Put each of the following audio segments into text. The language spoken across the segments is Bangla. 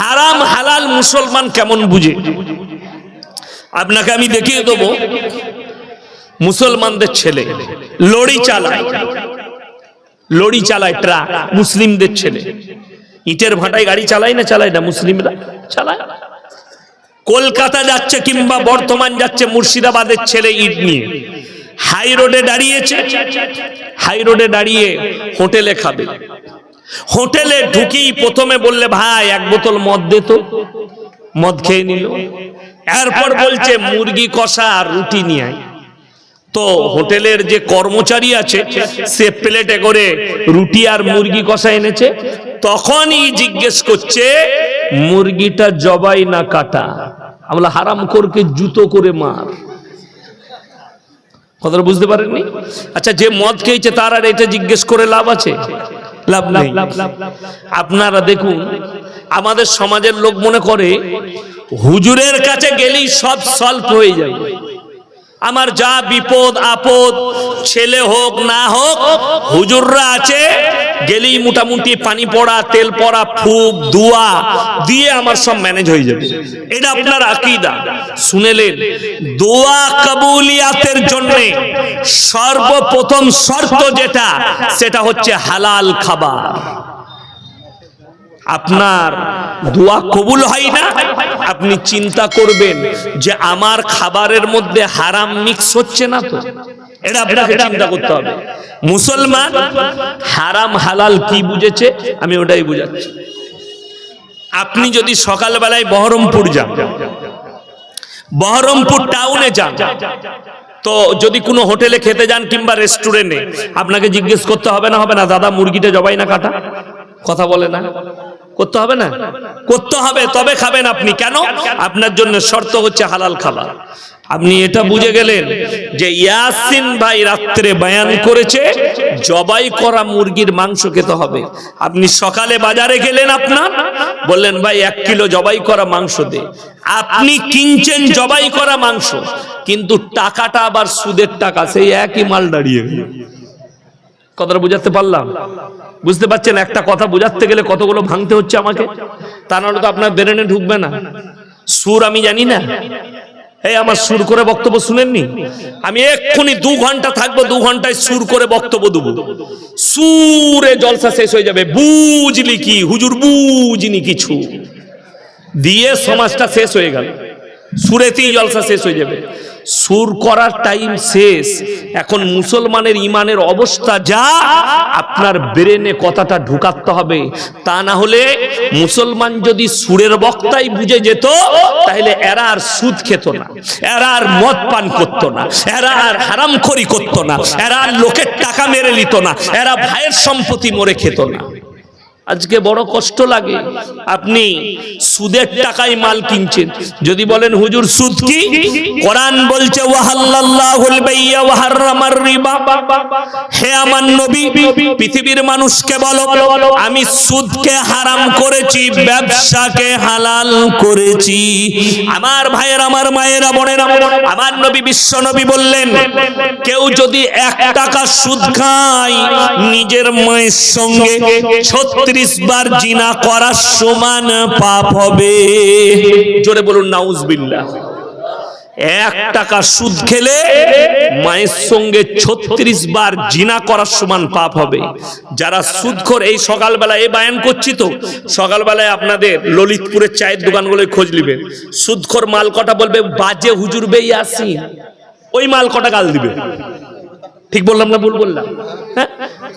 হারাম হালাল মুসলমান কেমন বুঝে? আপনাকে আমি দেখিয়ে দেবো, মুসলমানদের ছেলে লড়ি চালায় লড়ি চালায় ট্রাক, মুসলিমদের ছেলে। ইটের ভাটায় গাড়ি চালায় না চালায় না, মুসলিমরা চালায়। কলকাতা যাচ্ছে কিংবা বর্তমান যাচ্ছে মুর্শিদাবাদের ছেলে ইট নিয়ে। হাই রোডে দাঁড়িয়েছে, হাই রোডে দাঁড়িয়ে হোটেলে খাবে। হোটেলে ঢুকি প্রথমে বললে, ভাই, এক বোতল মদ দে তো। মদ খেয়ে নিল। এরপর বলছে, মুরগি, কষা আর রুটি নিয়ে আয়। তো হোটেলের যে কর্মচারী আছে, সে প্লেটে করে রুটি আর মুরগি, কষা এনেছে। তখনই জিজ্ঞেস করছে, মুরগিটা জবাই না কাটা? আমরা হারাম করকে জুতো করে মার। কথাটা বুঝতে পারেননি? আচ্ছা যে মদ খেয়েছে, তার আর এটা জিজ্ঞেস করে লাভ আছে? লাভ নেই। আপনারা দেখুন আমাদের সমাজের লোক মনে করে হুজুরের কাছে গেলেই সব সলভ হয়ে যায়। আমার যা বিপদ, আপদ, ছেলে হোক, না হোক, হুজুররা আছে, গেলেই মোটামুটি পানি পড়া, তেল পড়া, ফুক, দুয়া, দিয়ে আমার সব ম্যানেজ হয়ে যাবে। এটা আপনার আকিদা। শুনেলেন, দোয়া কবুলিয়াতের জন্য সর্বপ্রথম শর্ত যেটা, সেটা হচ্ছে হালাল খাবার। আপনার দোয়া কবুল হয় না? আপনি চিন্তা করবেন যে আমার খাবারের মধ্যে হারাম মিক্স হচ্ছে না তো। এটা আপনাকে চিন্তা করতে হবে। মুসলমান হারাম হালাল কি বুঝেছে? আমি ওটাই বুঝাচ্ছি। আপনি যদি সকালবেলায় বহরমপুর যান, বহরমপুর টাউনে যান, তো যদি কোনো হোটেলে খেতে যান কিংবা রেস্টুরেন্টে আপনাকে জিজ্ঞেস করতে হবে না হবে না, দাদা মুরগিটা জবাই না কাটা? কথা বলে না? করতে হবে না? করতে হবে, তবে খাবেন আপনি। কেন? আপনার জন্য শর্ত হচ্ছে হালাল খাবার। আপনি এটা বুঝে গেলেন যে ইয়াসিন ভাই রাত্রে বয়ান করেছে, জবাই করা মুরগির মাংস খেতে হবে। আপনি সকালে বাজারে গেলেন আপনার, বললেন, ভাই, এক কিলো জবাই করা মাংস দে। আপনি কিনছেন জবাই করা মাংস, কিন্তু টাকাটা আবার সুদের টাকা, সেই একই মাল দাঁড়িয়ে কথাটা বুঝাতে পারলাম? বুঝতে পারছেন? একটা কথা বোঝাতে গেলে কতগুলো ভাঙতে হচ্ছে আমাকে? তা নাহলে তো আপনার ব্রেনে ঢুকবে না। সুর আমি জানি না। এই আমার সুর করে বক্তব্য শুনেননি? আমি এক্ষুনি দু ঘণ্টা থাকব, দু ঘন্টায় সুর করে বক্তব্য দেবো। সুরে জলসা শেষ হয়ে যাবে। বুঝলি কি? হুজুর, বুঝিনি কিছু। দিয়ে সমাজটা শেষ হয়ে গেল। সুরেতেই জলসা শেষ হয়ে যাবে। সুর করার টাইম শেষ। এখন মুসলমানের ইমানের অবস্থা যা, আপনার ব্রেনে কথাটা ঢুকাতে হবে। তা না হলে মুসলমান যদি সুরের বক্তাই বুঝে যেত, তাহলে এরা আর সুদ খেত না, এরা আর মদ পান করতো না, এরা আর হারামখড়ি করতো না, এরা আর লোকের টাকা মেরে নিত না, এরা ভাইয়ের সম্পত্তি মরে খেত না। আজকে বড় কষ্ট লাগে। আপনি সুদের টাকায় মাল কিনছেন। যদি বলেন, হুজুর, সুদ কি? কোরআন বলছে হে আমার নবী, পৃথিবীর মানুষকে বলো, আমি সুদকে হারাম করেছি, ব্যবসাকে হালাল করেছি। আমার ভাইয়ের, আমার মায়েরা, বোনেরা, আমার নবী বিশ্ব নবী বললেন, কেউ যদি এক টাকা সুদ খায়, নিজের মায়ের সঙ্গে ছত্রিশ বার জিনা করার সমান পাপ হবে। জোরে বলুন, নাউজবিল্লাহ। এক টাকা সুদ খেলে মায়ের সঙ্গে ছত্রিশ বার জিনা করার সমান পাপ হবে। যারা সুদখোর, এই সকালবেলা এই বায়ান করছি তো, সকালবেলায় আপনাদের ললিতপুরের চায়ের দোকানগুলোয় খোঁজ নিবেন সুদখোর মাল কটা বলবে, বাজে হুজুর বেই আসি ওই মাল কটা গাল দিবে। ঠিক বললাম না ভুল বললাম? হ্যাঁ?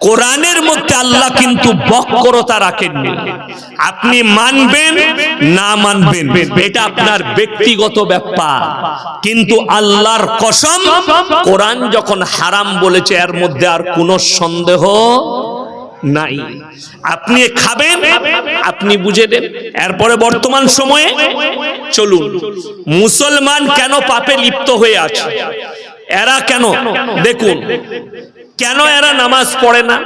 কোরআনের মধ্যে আল্লাহ কিন্তু বক্রতা রাখেননি। আপনি মানবেন, না মানবেন, এটা আপনার ব্যক্তিগত ব্যাপার। কিন্তু আল্লাহর কসম, কোরআন যখন হারাম বলেছে, এর মধ্যে আর কোনো সন্দেহ নাই। আপনি খাবেন, আপনি বুঝে দেন এরপরে বর্তমান সময়ে চলুন। মুসলমান কেন পাপে লিপ্ত হয়ে আছে? এরা কেন? দেখুন কেন এরা নামাজ পড়ে না?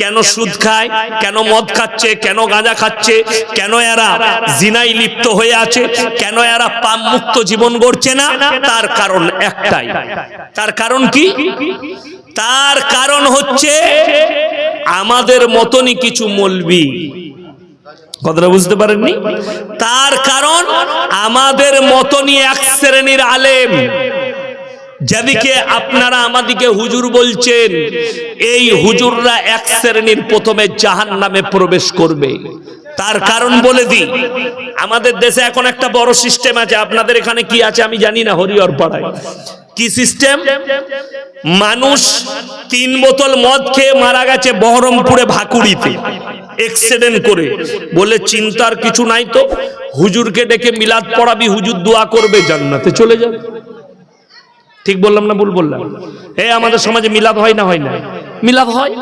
কেন সুদ খায়? কেন মদ খাচ্ছে? কেন গাঁজা খাচ্ছে? কেন এরা জিনাই লিপ্ত হয়ে আছে? কেন এরা পাপ মুক্ত জীবন গড়ছে না? তার কারণ একটাই। তার কারণ কি? তার কারণ হচ্ছে আমাদের মতনই কিছু মলবি। কথাটা বুঝতে পারেননি? তার কারণ আমাদের মতনই এক শ্রেণির আলেম। যেদিকে আপনারা আমাদিকে হুজুর বলছেন, এই হুজুররা এক শ্রেণির প্রথমে জাহান নামে প্রবেশ করবে। তার কারণ বলে দিই, আমাদের দেশে এখন একটা বড় সিস্টেম আছে, আপনাদের এখানে কি আছে আমি জানি না, হরিহর পাড়ায়। কি সিস্টেম মানুষ তিন বোতল মদ খেয়ে মারা গেছে বহরমপুরে ভাকুড়িতে এক্সিডেন্ট করে। বলে চিন্তার কিছু নাই তো, হুজুরকে ডেকে মিলাদ পড়াবি, হুজুর দোয়া করবে, জান্নাতে চলে যাবে। ঠিক বললাম না ভুল বললাম? এ আমাদের সমাজে মিলাদ হয় না হয় না? মিলাদ হয়?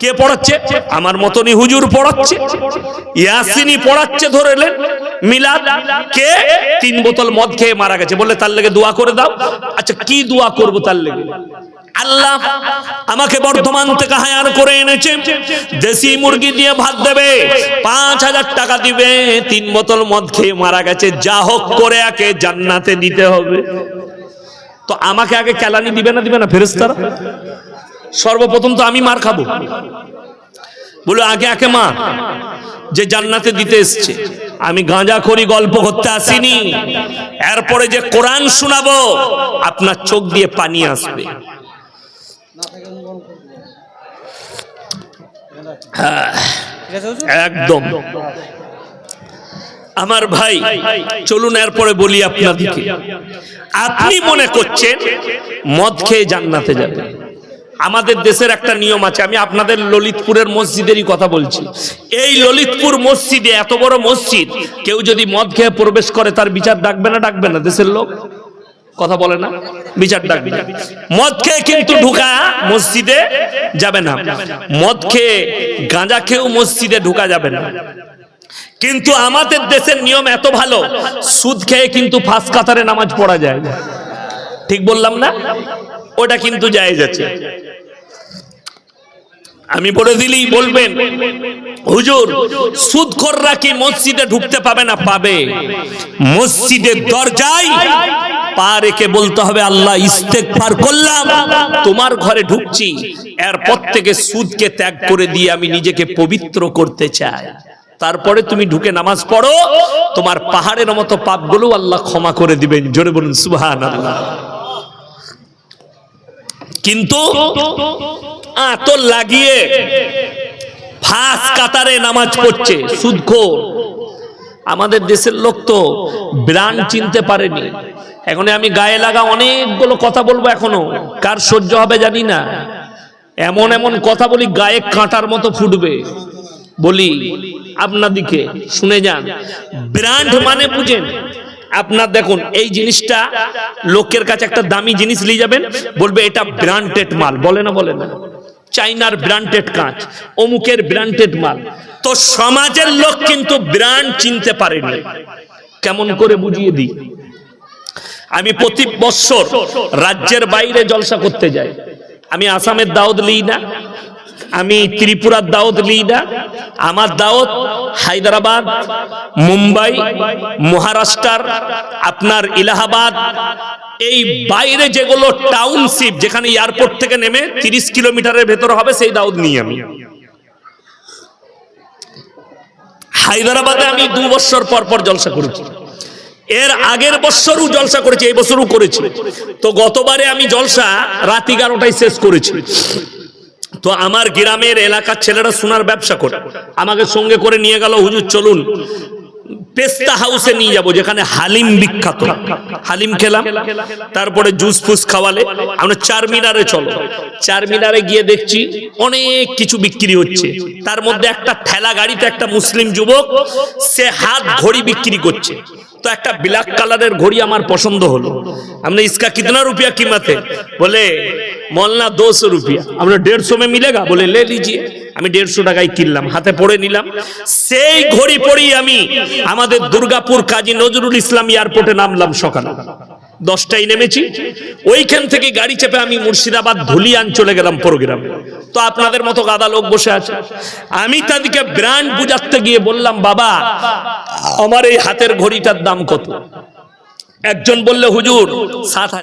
কে পড়াচ্ছে? আমার মতনই হুজুর পড়াচ্ছে। ইয়াসিনি পড়াচ্ছে ধরে এলেন মিলাদ? কে? তিন বোতল মদ খেয়ে মারা গেছে। বলে তার লেগে দোয়া করে দাও। আচ্ছা কি দোয়া করব তার লেগে? আল্লাহ আমাকে বর্ধমান থেকে হায়ার করে এনেছে। দেশি মুরগি দিয়ে ভাত দেবে। পাঁচ হাজার টাকা দিবে। তিন বোতল মদ খেয়ে মারা গেছে। যা হোক করে একে জান্নাতে নিতে হবে। তো আমাকে আগে কেলানি দিবে না দিবে না ফেরেস্তারা সর্বপ্রথম তো আমি মার খাব। বলে আগে আগে মা যে জান্নাতে দিতে এসছে। আমি গাঁজা করি গল্প করতে আসিনি। এরপরে যে কোরআন শোনাবো আপনার চোখ দিয়ে পানি আসবে। হ্যাঁ, একদম। আমার ভাই চলুন এরপরে বলি আপনাদেরকে আপনি মনে করছেন মদ খেয়ে জান্নাতে যাবে। আমাদের দেশের একটা নিয়ম আছে আমি আপনাদের ললিতপুরের মসজিদেরই কথা বলছি। এই ললিতপুর মসজিদে এত বড় মসজিদ কেউ যদি মদ খেয়ে প্রবেশ করে তার বিচার ডাকবে না ডাকবে না দেশের লোক? কথা বলে না? বিচার ডাকবে না। মদ খেয়ে কিন্তু ঢুকা মসজিদে যাবে না। মদ খেয়ে গাঁজা খেয়েও মসজিদে ঢুকা যাবে না। কিন্তু আমাদের দেশের নিয়ম এত ভালো, সুদ খেয়ে কিন্তু ফাঁস কাতারে নামাজ পড়া যায়। ঠিক বললাম না? ওটা কিন্তু জায়েজ আছে। আমি বলে দিলেই বলবেন, হুজুর, সুদখোররা কি মসজিদে ঢুকতে পাবে না? পাবে। মসজিদের দরজায় পা রেখে বলতে হবে, আল্লাহ ইস্তেগফার করলাম, তোমার ঘরে ঢুকছি। এরপর থেকে সুদকে ত্যাগ করে দিয়ে আমি নিজেকে পবিত্র করতে চাই। তারপরে তুমি ঢুকে নামাজ পড়ো, তোমার পাহাড়ের মতো পাপগুলো আল্লাহ ক্ষমা করে দিবেন। জোরে বলুন সুবহান আল্লাহ কিন্তু আত লাগিয়ে ফাঁস কাতারে নামাজ পড়ছে, সুদখোর। আমাদের দেশের লোক তো ব্রান্ড চিনতে পারেনি। এখন আমি গায়ে লাগা অনেকগুলো কথা বলব এখনও। কার সহ্য হবে জানি না। এমন এমন কথা বলি, গায়ে কাঁটার মতো ফুটবে। বলি আপনাদিকে শুনে যান। ব্র্যান্ড মানে বুঝেন। আপনার দেখুন, এই জিনিসটা লোকের কাছে একটা দামি জিনিস নিয়ে যাবেন, বলবে এটা ব্র্যান্ডেড মাল। বলে না বলে না। চাইনার ব্র্যান্ডেড কাঁচ, অমুকের ব্র্যান্ডেড মাল। তো সমাজের লোক কিন্তু ব্র্যান্ড চিনতে পারেনি। কেমন করে বুঝিয়ে দিই? আমি প্রতি বছর রাজ্যের বাইরে জলসা করতে যাই। আমি আসামের দাউদ লিই না। আমি ত্রিপুরার দাওয়াত না আমার দাওয়াত হায়দ্রাবাদ, মুম্বাই, মহারাষ্ট্র, আপনার ইলাহাবাদ এই বাইরে যেগুলো টাউনশিপ যেখানে এয়ারপোর্ট থেকে নেমে তিরিশ কিলোমিটারের ভেতরে হবে সেই দাওয়াত নিয়ে আমি। হায়দ্রাবাদে আমি দু বছর পর পর জলসা করেছি। এর আগের বছরও জলসা করেছি, এই বছরও করেছি। তো গতবারে আমি জলসা রাত এগারোটায় শেষ করেছি। তো আমার গ্রামের এলাকার ছেলেরা সোনার ব্যবসা করে। আমাকে সঙ্গে করে নিয়ে গেল, হুজুর, চলুন। পেস্তা হাউসে নিয়ে যাব, যেখানে হালিম বিখ্যাত। হালিম খেলাম, তারপরে জুস ফুস খাওয়ালে, আমরা চার মিনারে চলো। চার মিনারে গিয়ে দেখছি অনেক কিছু বিক্রি হচ্ছে। তার মধ্যে একটা ঠেলা গাড়িতে একটা মুসলিম যুবক, সে হাত ঘড়ি বিক্রি করছে। তো একটা ব্ল্যাক কালারের ঘড়ি আমার পছন্দ হলো। আমরা ইসকা কিতনা রুপিয়া কিমাতে? বলে, মলনা দোশো রুপিয়া। আমরা দেড়শো মে মিলেগা? বলে, লে লিজিয়ে। আমি দেড়শো টাকায় কিনলাম, হাতে পড়ে নিলাম। সেই ঘড়ি পড়ি আমি আমাদের দুর্গাপুর কাজী নজরুল ইসলাম এয়ারপোর্টে নামলাম সকালে। দশটায় নেমেছি। ওইখান থেকে গাড়ি চেপে আমি মুর্শিদাবাদ ধুলিয়ান চলে গেলাম প্রোগ্রামে। তো আপনাদের মতো গাদা লোক বসে আছে। আমি তাদেরকে ব্র্যান্ড বুঝাতে গিয়ে বললাম, বাবা, আমার এই হাতের ঘড়িটার দাম কত? একজন বললে, হুজুর, সাত হাজার